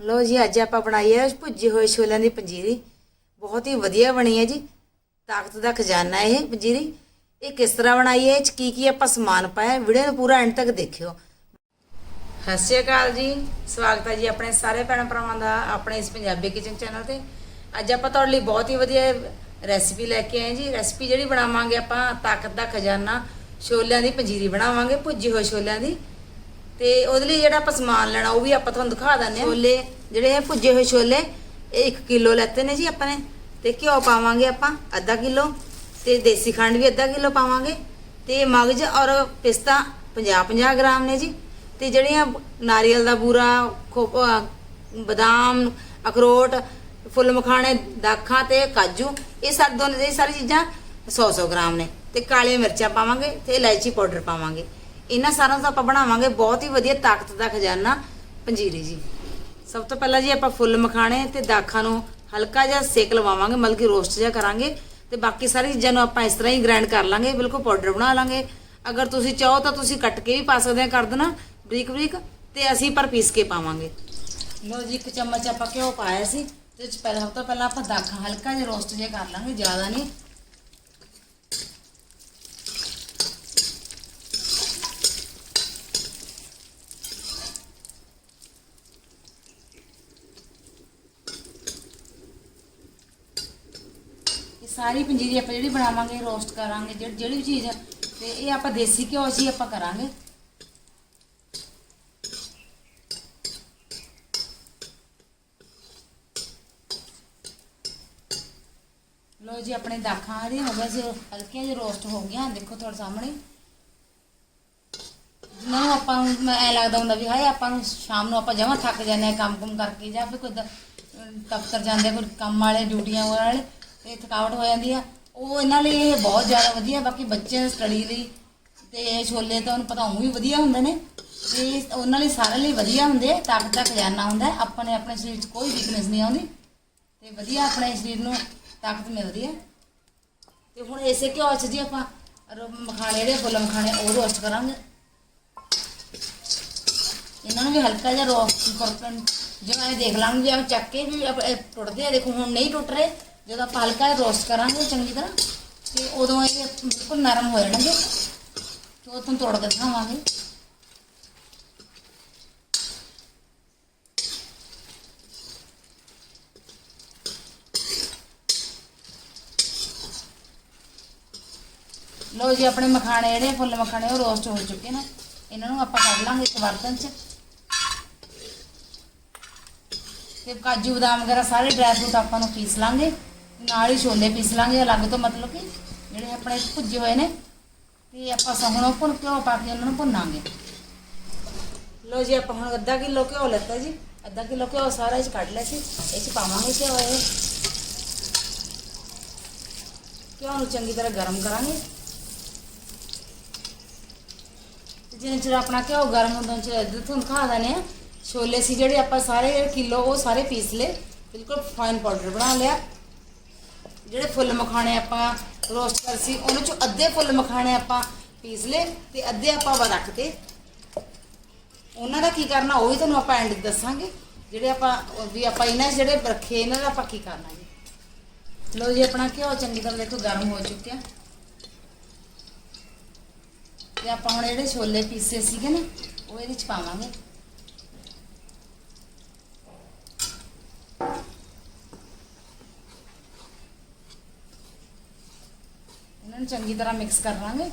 ਲੋ ਜੀ, ਅੱਜ ਆਪਾਂ ਬਣਾਈ ਹੈ ਭੁੱਜੀ ਹੋਏ ਛੋਲਿਆਂ ਦੀ ਪੰਜੀਰੀ। ਬਹੁਤ ਹੀ ਵਧੀਆ ਬਣੀ ਹੈ ਜੀ। ਤਾਕਤ ਦਾ ਖਜ਼ਾਨਾ ਇਹ ਪੰਜੀਰੀ। ਇਹ ਕਿਸ ਤਰ੍ਹਾਂ ਬਣਾਈ ਹੈ, ਇਹ 'ਚ ਕੀ ਕੀ ਆਪਾਂ ਸਮਾਨ ਪਾਇਆ ਵੀਡੀਓ ਨੂੰ ਪੂਰਾ ਐਂਡ ਤੱਕ ਦੇਖਿਓ। ਸਤਿ ਸ਼੍ਰੀ ਅਕਾਲ ਜੀ। ਸਵਾਗਤ ਹੈ ਜੀ ਆਪਣੇ ਸਾਰੇ ਭੈਣ ਭਰਾਵਾਂ ਦਾ ਆਪਣੇ ਇਸ ਪੰਜਾਬੀ ਕਿਚਨ ਚੈਨਲ ਤੇ। ਅੱਜ ਆਪਾਂ ਤੁਹਾਡੇ ਲਈ ਬਹੁਤ ਹੀ ਵਧੀਆ ਰੈਸਿਪੀ ਲੈ ਕੇ ਆਏ ਜੀ। ਰੈਸਿਪੀ ਜਿਹੜੀ ਬਣਾਵਾਂਗੇ ਆਪਾਂ, ਤਾਕਤ ਦਾ ਖਜ਼ਾਨਾ, ਛੋਲਿਆਂ ਦੀ ਪੰਜੀਰੀ ਬਣਾਵਾਂਗੇ, ਭੁੱਜੀ ਹੋਏ ਛੋਲਿਆਂ ਦੀ। ਤੇ ਉਹਦੇ ਲਈ ਜਿਹੜਾ ਆਪਾਂ ਸਮਾਨ ਲੈਣਾ, ਉਹ ਵੀ ਆਪਾਂ ਤੁਹਾਨੂੰ ਦਿਖਾ ਦਿੰਦੇ ਹਾਂ। ਛੋਲੇ, ਜਿਹੜੇ ਇਹ ਭੁੱਜੇ ਹੋਏ ਛੋਲੇ, ਇਹ 1 ਕਿਲੋ ਲੈਤੇ ਨੇ ਜੀ ਆਪਾਂ ਨੇ। ਤੇ ਘਿਓ ਪਾਵਾਂਗੇ ਆਪਾਂ, ਅੱਧਾ ਕਿਲੋ। ਤੇ ਦੇਸੀ ਖੰਡ ਵੀ ਅੱਧਾ ਕਿਲੋ ਪਾਵਾਂਗੇ। ਤੇ ਮਗਜ ਔਰ ਪਿਸਤਾ 50 50 ਗ੍ਰਾਮ ਨੇ ਜੀ। ਤੇ ਜਿਹੜੀਆਂ ਨਾਰੀਅਲ ਦਾ ਬੂਰਾ ਖੋਪ ਬਦਾਮ, ਅਖਰੋਟ, ਫੁੱਲ ਮਖਾਣੇ, ਦਾਖਾਂ ਤੇ ਕਾਜੂ, ਇਹ ਸਾਰੇ ਦੋਨੇ ਇਹ ਸਾਰੀ ਚੀਜ਼ਾਂ 100 100 ਗ੍ਰਾਮ ਨੇ। ਤੇ ਕਾਲੀਆਂ ਮਿਰਚਾਂ ਪਾਵਾਂਗੇ ਤੇ ਇਲਾਇਚੀ ਪਾਊਡਰ ਪਾਵਾਂਗੇ। ਇਹਨਾਂ ਸਾਰਿਆਂ ਦਾ ਆਪਾਂ ਬਣਾਵਾਂਗੇ ਬਹੁਤ ਹੀ ਵਧੀਆ ਤਾਕਤ ਦਾ ਖਜ਼ਾਨਾ ਪੰਜੀਰੀ ਜੀ। ਸਭ ਤੋਂ ਪਹਿਲਾਂ ਜੀ ਆਪਾਂ ਫੁੱਲ ਮਖਾਣੇ ਤੇ ਦਾਖਾਂ ਨੂੰ ਹਲਕਾ ਜਿਹਾ ਸੇਕ ਲਵਾਵਾਂਗੇ, ਮਤਲਬ ਕਿ ਰੋਸਟ ਜਿਹਾ ਕਰਾਂਗੇ ਤੇ ਬਾਕੀ ਸਾਰੀ ਚੀਜ਼ਾਂ ਨੂੰ ਆਪਾਂ ਇਸ ਤਰ੍ਹਾਂ ਹੀ ਗ੍ਰਾਈਂਡ ਕਰ ਲਾਂਗੇ, ਬਿਲਕੁਲ ਪਾਊਡਰ ਬਣਾ ਲਾਂਗੇ। ਅਗਰ ਤੁਸੀਂ ਚਾਹੋ ਤਾਂ ਤੁਸੀਂ ਕੱਟ ਕੇ ਵੀ ਪਾ ਸਕਦੇ ਆ, ਕਰ ਦੇਣਾ ਬਰੀਕ ਬਰੀਕ ਤੇ ਅਸੀਂ ਪਰ ਪੀਸ ਕੇ ਪਾਵਾਂਗੇ। ਲੋ ਜੀ, ਇੱਕ ਚਮਚ ਆਪਾਂ ਘਿਓ ਪਾਇਆ ਸੀ, ਤੇ 'ਚ ਪਹਿਲਾਂ ਸਭ ਤੋਂ ਪਹਿਲਾਂ ਆਪਾਂ ਦਾਖਾਂ ਹਲਕਾ ਜਿਹਾ ਰੋਸਟ ਜਿਹਾ ਕਰ ਲਾਂਗੇ, ਜ਼ਿਆਦਾ ਨਹੀਂ। ਸਾਰੀ ਪੰਜੀਰੀ ਆਪਾਂ ਜਿਹੜੀ ਬਣਾਵਾਂਗੇ ਰੋਸਟ ਕਰਾਂਗੇ ਜਿਹੜੀ ਜਿਹੜੀ ਵੀ ਚੀਜ਼ ਤੇ ਇਹ ਆਪਾਂ ਦੇਸੀ ਘਿਓ 'ਚ ਹੀ ਆਪਾਂ ਕਰਾਂਗੇ। ਲੋ ਜੀ ਆਪਣੇ ਦਾਖਾਂ ਜਿਹੜੀਆਂ ਹੋ ਗਈਆਂ ਸੀ ਉਹ ਹਲਕੀਆਂ ਜਿਹੀ ਰੋਸਟ ਹੋ ਗਈਆਂ ਦੇਖੋ ਤੁਹਾਡੇ ਸਾਹਮਣੇ। ਜਿਨ੍ਹਾਂ ਨੂੰ ਆਪਾਂ ਨੂੰ ਐ ਲੱਗਦਾ ਹੁੰਦਾ ਵੀ ਹਾਏ ਆਪਾਂ ਨੂੰ ਸ਼ਾਮ ਨੂੰ ਆਪਾਂ ਜਮਾਂ ਥੱਕ ਜਾਂਦੇ ਆ ਕੰਮ ਕੁਮ ਕਰਕੇ ਜਾਂ ਫਿਰ ਕੋਈ ਦ- ਅਹ ਦਫ਼ਤਰ ਜਾਂਦੇ ਆ, ਕੋਈ ਕੰਮ ਵਾਲੇ ਡਿਊਟੀਆਂ ਵਾਲੇ। ਤੇ ਥਕਾਵਟ ਹੋ ਜਾਂਦੀ ਆ। ਉਹ ਇਹਨਾਂ ਲਈ ਇਹ ਬਹੁਤ ਜ਼ਿਆਦਾ ਵਧੀਆ ਬਾਕੀ ਬੱਚਿਆਂ ਦੀ ਸਟੱਡੀ ਲਈ ਤੇ ਛੋਲੇ ਤਾਂ ਉਹਨੂੰ ਪਤਾ ਉਹ ਵੀ ਵਧੀਆ ਹੁੰਦੇ ਨੇ। ਤੇ ਉਹਨਾਂ ਲਈ ਸਾਰਿਆਂ ਲਈ ਵਧੀਆ ਹੁੰਦੇ ਆ, ਤਾਕਤ ਦਾ ਖਜ਼ਾਨਾ ਹੁੰਦਾ ਆਪਣੇ ਆਪਣੇ ਸਰੀਰ 'ਚ ਕੋਈ ਵੀਕਨੈਸ ਨਹੀਂ ਆਉਂਦੀ। ਤੇ ਵਧੀਆ ਆਪਣੇ ਸਰੀਰ ਨੂੰ ਤਾਕਤ ਮਿਲਦੀ ਹੈ ਤੇ ਹੁਣ ਇਸੇ ਘਿਓ 'ਚ ਜੀ ਆਪਾਂ ਮਖਾਣੇ ਜਿਹੜੇ ਫੁੱਲ ਮਖਾਣੇ ਉਹ ਰੋਸਟ ਕਰਾਂਗੇ। ਇਹਨਾਂ ਨੂੰ ਵੀ ਹਲਕਾ ਜਿਹਾ ਰੋਸਟ ਕਰਕੇ ਜਿਵੇਂ ਇਹ ਦੇਖ ਲਾਂਗੇ ਜੇ ਚੱਕ ਕੇ ਵੀ ਆਪ- ਟੁੱਟਦੇ ਆ। ਦੇਖੋ ਹੁਣ ਨਹੀਂ ਟੁੱਟ ਰਹੇ। ਜਦੋਂ ਆਪਾਂ ਹਲਕਾ ਰੋਸਟ ਕਰਾਂਗੇ ਚੰਗੀ ਤਰ੍ਹਾਂ, ਤੇ ਉਦੋਂ ਇਹ ਬਿਲਕੁਲ ਨਰਮ ਹੋ ਜਾਣਗੇ ਤੇ ਉਹ ਤੁਹਾਨੂੰ ਤੋੜ ਕੇ ਦਿਖਾਵਾਂਗੇ। ਲੋ ਜੀ, ਆਪਣੇ ਮਖਾਣੇ ਜਿਹੜੇ ਫੁੱਲ ਮਖਾਣੇ, ਉਹ ਰੋਸਟ ਹੋ ਚੁੱਕੇ ਨੇ। ਇਹਨਾਂ ਨੂੰ ਆਪਾਂ ਕੱਢ ਲਾਂਗੇ ਇੱਕ ਬਰਤਨ 'ਚ। ਤੇ ਕਾਜੂ ਬਦਾਮ ਵਗੈਰਾ ਸਾਰੇ ਡਰਾਈ ਫਰੂਟ ਆਪਾਂ ਨੂੰ ਪੀਸ ਲਾਂਗੇ। ਨਾਲ ਹੀ ਛੋਲੇ ਪੀਸ ਲਾਂਗੇ, ਅਲੱਗ ਤੋਂ ਮਤਲਬ ਕਿ ਜਿਹੜੇ ਆਪਣੇ ਭੁੱਜੇ ਹੋਏ ਨੇ, ਤੇ ਆਪਾਂ ਸਹੁਣੋਂ ਭੁੰਨ ਘਿਓ ਪਾ ਕੇ ਉਹਨਾਂ ਨੂੰ ਭੁੰਨਾਂਗੇ। ਲੋ ਜੀ, ਆਪਾਂ ਹੁਣ ਅੱਧਾ ਕਿਲੋ ਘਿਓ ਲੱਤਾ ਜੀ। ਅੱਧਾ ਕਿਲੋ ਘਿਓ ਸਾਰਾ ਇਹ 'ਚ ਕੱਢ ਲਿਆ ਸੀ, ਇਹ 'ਚ ਪਾਵਾਂਗੇ ਘਿਓ ਇਹ। ਘਿਓ ਨੂੰ ਚੰਗੀ ਤਰ੍ਹਾਂ ਗਰਮ ਕਰਾਂਗੇ। ਤੇ ਜਿੰਨੇ ਚਿਰ ਆਪਣਾ ਘਿਓ ਗਰਮ ਹੁੰਦਾ ਚ ਇੱਧਰ ਤੁਹਾਨੂੰ ਖਾ ਦਨੇ ਆ ਛੋਲੇ ਸੀ ਜਿਹੜੇ ਆਪਾਂ ਸਾਰੇ ਕਿਲੋ, ਉਹ ਸਾਰੇ ਪੀਸ ਲਏ। ਬਿਲਕੁਲ ਫਾਈਨ ਪਾਊਡਰ ਬਣਾ ਲਿਆ। ਜਿਹੜੇ ਫੁੱਲ ਮਖਾਣੇ ਆਪਾਂ ਰੋਸਟ ਕਰ ਸੀ ਉਹਨਾਂ ਚੋਂ ਅੱਧੇ ਫੁੱਲ ਮਖਾਣੇ ਆਪਾਂ ਪੀਸ ਲਏ ਤੇ ਅੱਧੇ ਆਪਾਂ ਵਾ ਰੱਖਤੇ ਉਹਨਾਂ ਦਾ ਕੀ ਕਰਨਾ, ਉਹ ਵੀ ਤੁਹਾਨੂੰ ਆਪਾਂ ਐਂਡ ਦੱਸਾਂਗੇ। ਜਿਹੜੇ ਆਪਾਂ ਵੀ ਆਪਾਂ ਇਹਨਾਂ 'ਚ ਜਿਹੜੇ ਰੱਖੇ, ਇਹਨਾਂ ਦਾ ਆਪਾਂ ਕੀ ਕਰਨਾ ਜੀ? ਲਓ ਜੀ, ਆਪਣਾ ਘਿਓ ਚੰਗੀ ਤਰ੍ਹਾਂ ਦੇਖੋ, ਗਰਮ ਹੋ ਚੁੱਕਿਆ। ਤੇ ਆਪਾਂ ਹੁਣ ਜਿਹੜੇ ਛੋਲੇ ਪੀਸੇ ਸੀਗੇ ਨਾ, ਉਹ ਇਹਦੇ ਚ ਪਾਵਾਂਗੇ। ਚੰਗੀ ਤਰ੍ਹਾਂ ਮਿਕਸ ਕਰ ਲਾਂਗੇ।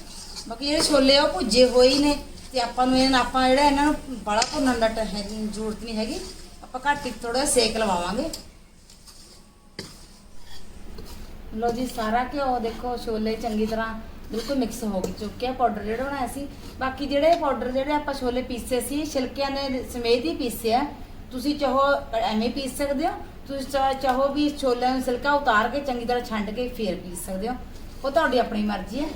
ਬਾਕੀ ਜਿਹੜੇ ਛੋਲੇ ਆ ਉਹ ਭੁੱਜੇ ਹੋਏ ਹੀ ਨੇ ਤੇ ਆਪਾਂ ਨੂੰ ਇਹਨਾਂ ਆਪਾਂ ਜਿਹੜਾ ਇਹਨਾਂ ਨੂੰ ਬੜਾ ਭੁੰਨਣ ਦਾ ਟ- ਹੈ- ਜ਼ਰੂਰਤ ਨਹੀਂ ਹੈਗੀ। ਆਪਾਂ ਘੱਟ ਹੀ ਥੋੜਾ ਸੇਕ ਲਵਾਵਾਂਗੇ। ਲੋ ਜੀ, ਸਾਰਾ ਘਿਓ ਦੇਖੋ, ਛੋਲੇ ਚੰਗੀ ਤਰ੍ਹਾਂ ਬਿਲਕੁਲ ਮਿਕਸ ਹੋ ਗਈ ਚੁੱਕਿਆ ਪਾਊਡਰ ਜਿਹੜਾ ਬਣਾਇਆ ਸੀ। ਬਾਕੀ ਜਿਹੜੇ ਪਾਊਡਰ ਜਿਹੜੇ ਆਪਾਂ ਛੋਲੇ ਪੀਸੇ ਸੀ, ਛਿਲਕਿਆਂ ਦੇ ਸਮੇਤ ਹੀ ਪੀਸੇ ਆ। ਤੁਸੀਂ ਚਾਹੋ ਐਵੇਂ ਪੀਸ ਸਕਦੇ ਹੋ, ਤੁਸੀਂ ਚਾ- ਚਾਹੋ ਵੀ ਛੋਲਿਆਂ ਨੂੰ ਛਿਲਕਾ ਉਤਾਰ ਕੇ ਚੰਗੀ ਤਰ੍ਹਾਂ ਛੰਡ ਕੇ ਫੇਰ ਪੀਸ ਸਕਦੇ ਹੋ। ਉਹ ਤੁਹਾਡੀ ਆਪਣੀ ਮਰਜ਼ੀ ਹੈ।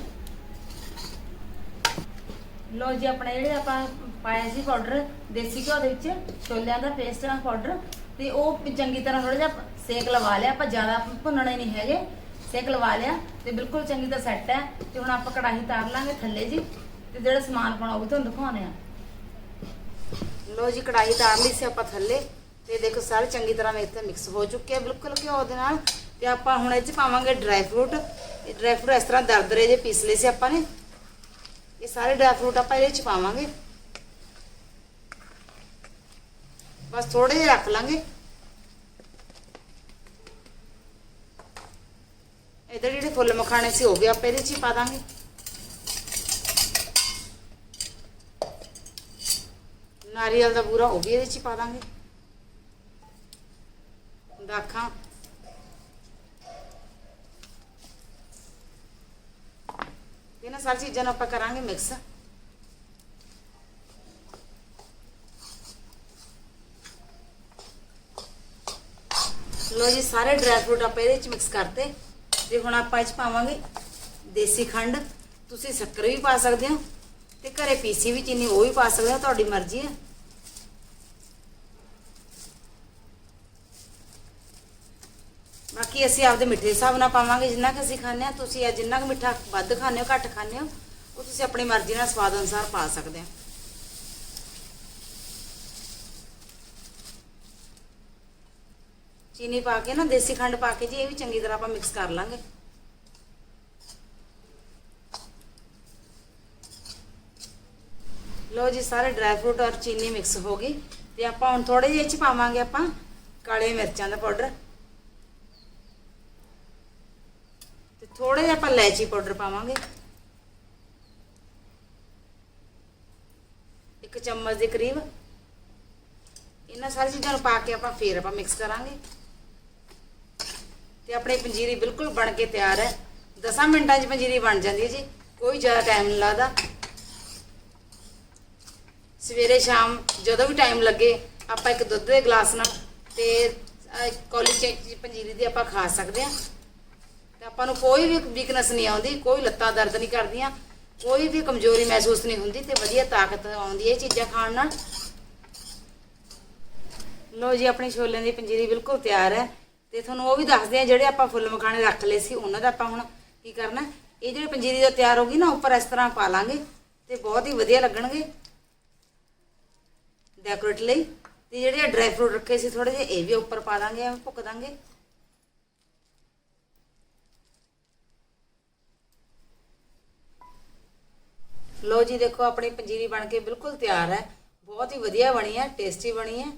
ਲੋ ਜੀ ਆਪਣੇ ਜਿਹੜੇ ਆਪਾਂ ਪਾਇਆ ਸੀ ਪਾਊਡਰ ਦੇਸੀ ਘਿਓ ਦੇ ਵਿੱਚ ਛੋਲਿਆਂ ਦਾ ਪੇਸਟ ਦਾ ਪਾਊਡਰ ਤੇ ਉਹ ਚੰਗੀ ਤਰ੍ਹਾਂ ਥੋੜਾ ਜਿਹਾ ਸੇਕ ਲਵਾ ਲਿਆ ਆਪਾਂ ਜ਼ਿਆਦਾ ਭੁੰਨਣੇ ਨਹੀਂ ਹੈਗੇ। ਸੇਕ ਲਵਾ ਲਿਆ ਤੇ ਬਿਲਕੁਲ ਚੰਗੀ ਤਰ੍ਹਾਂ ਸੈੱਟ ਹੈ। ਤੇ ਹੁਣ ਆਪਾਂ ਕੜਾਹੀ ਤਾਰ ਲਾਂਗੇ ਥੱਲੇ ਜੀ ਤੇ ਜਿਹੜਾ ਸਮਾਨ ਪਾਉਣਾ ਉਹ ਵੀ ਤੁਹਾਨੂੰ ਦਿਖਾਉਣੇ ਆ ਲੋ ਜੀ ਕੜਾਹੀ ਤਾਰ ਲਈ ਸੀ ਆਪਾਂ ਥੱਲੇ। ਤੇ ਦੇਖੋ ਸਾਰੇ ਚੰਗੀ ਤਰ੍ਹਾਂ ਮੇਰੇ ਤੇ ਮਿਕਸ ਹੋ ਚੁੱਕੇ ਆ। ਬਿਲਕੁਲ ਘਿਓ ਦੇ ਨਾਲ ਤੇ ਆਪਾਂ ਹੁਣ ਇਹ ਚ ਪਾਵਾਂਗੇ ਡਰਾਈ ਫਰੂਟ ਇਹ ਡਰਾਈ ਫਰੂਟ ਇਸ ਤਰ੍ਹਾਂ ਦਰਦਰੇ ਜੇ ਪੀਸ ਲਏ ਸੀ ਆਪਾਂ ਨੇ। ਇਹ ਸਾਰੇ ਡਰਾਈ ਫਰੂਟ ਆਪਾਂ ਇਹਦੇ ਚ ਪਾਵਾਂਗੇ। ਬਸ ਥੋੜੇ ਜਿਹੇ ਰੱਖ ਲਾਂਗੇ। ਇਧਰ ਜਿਹੜੇ ਫੁੱਲ ਮਖਾਣੇ ਸੀ ਉਹ ਵੀ ਆਪਾਂ ਇਹਦੇ ਚ ਹੀ ਪਾ ਦਾਂਗੇ। ਨਾਰੀਅਲ ਦਾ ਬੂਰਾ ਉਹ ਵੀ ਇਹਦੇ ਚ ਹੀ ਪਾ ਦਾਂਗੇ। ਦਾਖਾਂ ਇਹਨਾਂ ਸਾਰੀਆਂ ਚੀਜ਼ਾਂ ਨੂੰ ਆਪਾਂ ਕਰਾਂਗੇ ਮਿਕਸ ਲੋ ਜੀ, ਸਾਰੇ ਡਰਾਈ ਫਰੂਟ ਆਪਾਂ ਇਹਦੇ ਵਿੱਚ ਮਿਕਸ ਕਰਤੇ। ਤੇ ਹੁਣ ਆਪਾਂ ਇਹ ਚ ਪਾਵਾਂਗੇ ਦੇਸੀ ਖੰਡ। ਤੁਸੀਂ ਸ਼ੱਕਰ ਵੀ ਪਾ ਸਕਦੇ ਹੋ ਤੇ ਘਰੇ ਪੀਸੀ ਵੀ ਚੀਨੀ ਉਹ ਵੀ ਪਾ ਸਕਦੇ ਹੋ, ਤੁਹਾਡੀ ਮਰਜ਼ੀ ਹੈ। ਬਾਕੀ ਅਸੀਂ ਆਪਦੇ ਮਿੱਠੇ ਹਿਸਾਬ ਨਾਲ ਪਾਵਾਂਗੇ, ਜਿੰਨਾ ਕਿ ਅਸੀਂ ਖਾਂਦੇ ਆ ਤੁਸੀਂ ਇਹ ਜਿੰਨਾ ਕੁ ਮਿੱਠਾ ਵੱਧ ਖਾਂਦੇ ਹੋ, ਘੱਟ ਖਾਂਦੇ ਹੋ, ਉਹ ਤੁਸੀਂ ਆਪਣੀ ਮਰਜ਼ੀ ਨਾਲ ਸਵਾਦ ਅਨੁਸਾਰ ਪਾ ਸਕਦੇ ਹੋ। ਚੀਨੀ ਪਾ ਕੇ ਨਾ, ਦੇਸੀ ਖੰਡ ਪਾ ਕੇ ਜੀ, ਇਹ ਵੀ ਚੰਗੀ ਤਰ੍ਹਾਂ ਆਪਾਂ ਮਿਕਸ ਕਰ ਲਾਂਗੇ। ਲੋ ਜੀ, ਸਾਰੇ ਡਰਾਈ ਫਰੂਟ ਔਰ ਚੀਨੀ ਮਿਕਸ ਹੋ ਗਈ। ਤੇ ਆਪਾਂ ਹੁਣ ਥੋੜੇ ਜਿਹੇ ਚ ਪਾਵਾਂਗੇ ਆਪਾਂ ਕਾਲੇ ਮਿਰਚਾਂ ਦਾ ਪਾਊਡਰ ਤੇ ਥੋੜੇ ਜਿਹਾ ਆਪਾਂ ਇਲਾਇਚੀ ਪਾਊਡਰ ਪਾਵਾਂਗੇ। ਇੱਕ ਚਮਚ ਦੇ ਕਰੀਬ। ਇਹਨਾਂ ਸਾਰੀ ਚੀਜ਼ਾਂ ਨੂੰ ਪਾ ਕੇ ਆਪਾਂ ਫੇਰ ਆਪਾਂ ਮਿਕਸ ਕਰਾਂਗੇ। ਤੇ ਆਪਣੀ ਪੰਜੀਰੀ ਬਿਲਕੁਲ ਬਣ ਕੇ ਤਿਆਰ ਹੈ। 10 ਮਿੰਟਾਂ 'ਚ ਪੰਜੀਰੀ ਬਣ ਜਾਂਦੀ ਹੈ ਜੀ। ਕੋਈ ਜ਼ਿਆਦਾ ਟਾਈਮ ਨਹੀਂ ਲੱਗਦਾ। ਸਵੇਰੇ ਸ਼ਾਮ ਜਦੋਂ ਵੀ ਟਾਈਮ ਲੱਗੇ, ਆਪਾਂ ਇੱਕ ਦੁੱਧ ਦੇ ਗਲਾਸ ਨਾਲ ਤੇ ਕੌਲੀ ਚ ਪੰਜੀਰੀ ਦੀ ਆਪਾਂ ਖਾ ਸਕਦੇ ਹਾਂ। ਤੇ ਆਪਾਂ ਨੂੰ ਕੋਈ ਵੀ ਵੀਕਨੈਸ ਨਹੀਂ ਆਉਂਦੀ, ਕੋਈ ਲੱਤਾਂ ਦਰਦ ਨਹੀਂ ਕਰਦੀਆਂ, ਕੋਈ ਵੀ ਕਮਜ਼ੋਰੀ ਮਹਿਸੂਸ ਨਹੀਂ ਹੁੰਦੀ ਤੇ ਵਧੀਆ ਤਾਕਤ ਆਉਂਦੀ ਹੈ ਇਹ ਚੀਜ਼ਾਂ ਖਾਣ ਨਾਲ। ਲੋ ਜੀ, ਆਪਣੀ ਛੋਲਿਆਂ ਦੀ ਪੰਜੀਰੀ ਬਿਲਕੁਲ ਤਿਆਰ ਹੈ ਤੇ ਤੁਹਾਨੂੰ ਉਹ ਵੀ ਦੱਸਦੇ ਆ ਜਿਹੜੇ ਆਪਾਂ ਫੁੱਲ ਮਖਾਣੇ ਰੱਖ ਲਏ ਸੀ, ਉਹਨਾਂ ਦਾ ਆਪਾਂ ਹੁਣ ਕੀ ਕਰਨਾ ਇਹ ਜਿਹੜੀ ਪੰਜੀਰੀ ਦਾ ਤਿਆਰ ਹੋ ਗਈ ਨਾ, ਉੱਪਰ ਇਸ ਤਰ੍ਹਾਂ ਪਾ ਲਾਂਗੇ ਤੇ ਬਹੁਤ ਹੀ ਵਧੀਆ ਲੱਗਣਗੇ। ਡੈਕੋਰੇਟ ਲਈ ਤੇ ਜਿਹੜੇ ਡਰਾਈ ਫਰੂਟ ਰੱਖੇ ਸੀ ਥੋੜੇ ਜਿਹੇ, ਇਹ ਵੀ ਉੱਪਰ ਪਾ ਦਾਂਗੇ ਭੁੱਕ ਦਾਂਗੇ। ਲੋ ਜੀ, ਦੇਖੋ, ਆਪਣੀ ਪੰਜੀਰੀ ਬਣ ਕੇ ਬਿਲਕੁਲ ਤਿਆਰ ਹੈ। ਬਹੁਤ ਹੀ ਵਧੀਆ ਬਣੀ ਹੈ, ਟੇਸਟੀ ਬਣੀ ਹੈ।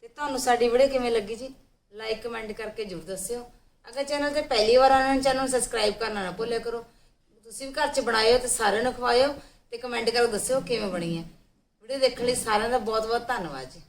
ਤੇ ਤੁਹਾਨੂੰ ਸਾਡੀ ਵੀਡੀਓ ਕਿਵੇਂ ਲੱਗੀ ਜੀ? ਲਾਈਕ, ਕਮੈਂਟ ਕਰਕੇ ਜਰੂਰ ਦੱਸਿਓ। ਅਗਰ ਚੈਨਲ ਤੇ ਪਹਿਲੀ ਵਾਰ ਆਉਣਾ ਚੈਨਲ ਨੂੰ ਸਬਸਕ੍ਰਾਈਬ ਕਰਨਾ ਨਾ ਭੁੱਲਿਆ ਕਰੋ। ਤੁਸੀਂ ਵੀ ਘਰ 'ਚ ਬਣਾਇਓ ਤੇ ਸਾਰਿਆਂ ਨੂੰ ਖਵਾਇਓ ਤੇ ਕਮੈਂਟ ਕਰਕੇ ਦੱਸਿਓ ਕਿਵੇਂ ਬਣੀ ਹੈ। ਵੀਡੀਓ ਦੇਖਣ ਲਈ ਸਾਰਿਆਂ ਦਾ ਬਹੁਤ ਬਹੁਤ ਧੰਨਵਾਦ ਜੀ।